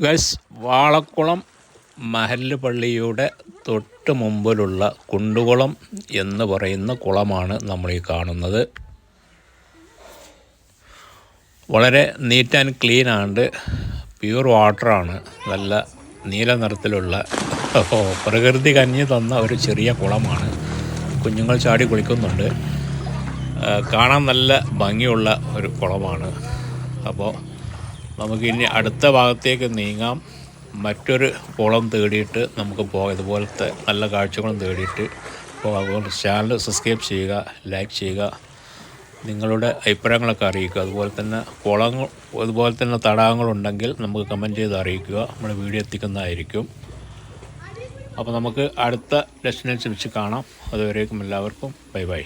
Guess Valakkulam മഹല്ല് പള്ളിയുടെ തൊട്ട് മുമ്പിലുള്ള കുണ്ടുകുളം എന്ന് പറയുന്ന കുളമാണ് നമ്മൾ ഈ കാണുന്നത്. വളരെ neat and clean and pure വാട്ടറാണ് നല്ല നീല നിറത്തിലുള്ള പ്രകൃതി കഞ്ഞി തന്ന ഒരു ചെറിയ കുളമാണ്. കുഞ്ഞുങ്ങൾ ചാടി കുളിക്കുന്നുണ്ട്. കാണാൻ നല്ല ഭംഗിയുള്ള ഒരു കുളമാണ്. അപ്പോൾ നമുക്കിനി അടുത്ത ഭാഗത്തേക്ക് നീങ്ങാം. മറ്റൊരു കുളം തേടിയിട്ട് നമുക്ക് പോകാം. ഇതുപോലത്തെ നല്ല കാഴ്ചകളും തേടിയിട്ട് പോകാം. അതുകൊണ്ട് ചാനൽ സബ്സ്ക്രൈബ് ചെയ്യുക ലൈക്ക് ചെയ്യുക നിങ്ങളുടെ അഭിപ്രായങ്ങളൊക്കെ അറിയിക്കുക. അതുപോലെ തന്നെ കുളങ്ങൾ അതുപോലെ തന്നെ തടാകങ്ങളുണ്ടെങ്കിൽ നമുക്ക് കമന്റ് ചെയ്ത് അറിയിക്കുക. നമ്മുടെ വീഡിയോ എത്തിക്കുന്നതായിരിക്കും. അപ്പോൾ നമുക്ക് അടുത്ത ഡെസ്റ്റിനേഷൻ വെച്ച് കാണാം. അതുവരേക്കും എല്ലാവർക്കും ബൈ ബൈ